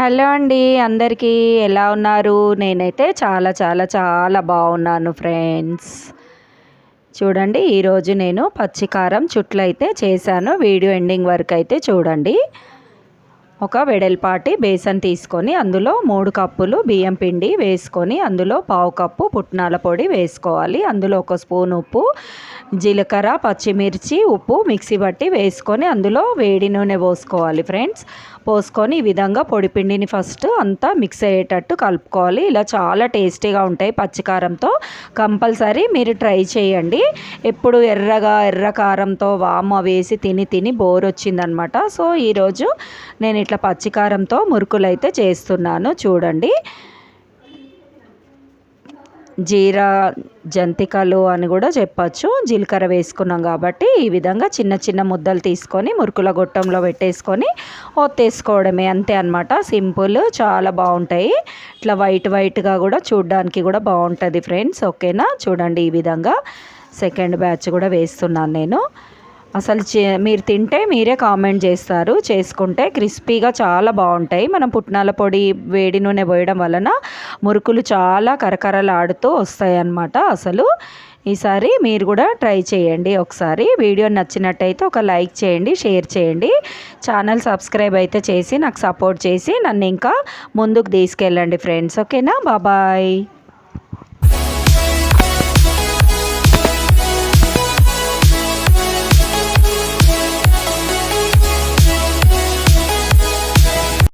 Hello అండి అందరికీ ఎలా ఉన్నారు? నేనైతే చాలా చాలా చాలా బాగున్నాను ఫ్రెండ్స్. చూడండి ఈరోజు నేను పచ్చికారం చుట్లు అయితే చేశాను. వీడియో ఎండింగ్ వరకు అయితే చూడండి. ఒక వెడల్పాటి బేసన్ తీసుకొని అందులో మూడు కప్పులు బియ్యం పిండి వేసుకొని అందులో పావు కప్పు పుట్నాల పొడి వేసుకోవాలి. అందులో ఒక స్పూన్ ఉప్పు జీలకర్ర పచ్చిమిర్చి ఉప్పు మిక్సీ బట్టి వేసుకొని అందులో వేడి నూనె పోసుకోవాలి ఫ్రెండ్స్. పోసుకొని ఈ విధంగా పొడిపిండిని ఫస్ట్ అంతా మిక్స్ అయ్యేటట్టు కలుపుకోవాలి. ఇలా చాలా టేస్టీగా ఉంటాయి పచ్చికారంతో. కంపల్సరీ మీరు ట్రై చేయండి. ఎప్పుడు ఎర్రగా ఎర్ర కారంతో వామ వేసి తిని తిని బోర్ వచ్చిందనమాట. సో ఈరోజు నేను ఇట్లా పచ్చికారంతో మురుకులైతే చేస్తున్నాను. చూడండి. జీరా జంతికలు అని కూడా చెప్పచ్చు. జీలకర్ర వేసుకున్నాం కాబట్టి ఈ విధంగా చిన్న చిన్న ముద్దలు తీసుకొని మురుకుల గొట్టంలో పెట్టేసుకొని ఒత్తేసుకోవడమే అంతే అనమాట సింపుల్ చాలా బాగుంటాయి. ఇట్లా వైట్ వైట్గా కూడా చూడడానికి కూడా బాగుంటుంది ఫ్రెండ్స్. ఓకేనా? చూడండి ఈ విధంగా. సెకండ్ బ్యాచ్ కూడా వేస్తున్నాను నేను. అసలు మీరు తింటే మీరే కామెంట్ చేస్తారు. చేసుకుంటే క్రిస్పీగా చాలా బాగుంటాయి. మనం పుట్నాల పొడి వేడి నూనె పోయడం వలన మురుకులు చాలా కరకరలాడుతూ వస్తాయి అన్నమాట అసలు. ఈసారి మీరు కూడా ట్రై చేయండి ఒకసారి. వీడియో నచ్చినట్టయితే ఒక లైక్ చేయండి షేర్ చేయండి. ఛానల్ సబ్స్క్రైబ్ అయితే చేసి నాకు సపోర్ట్ చేసి నన్ను ఇంకా ముందుకు తీసుకెళ్ళండి ఫ్రెండ్స్. ఓకేనా? బాబాయ్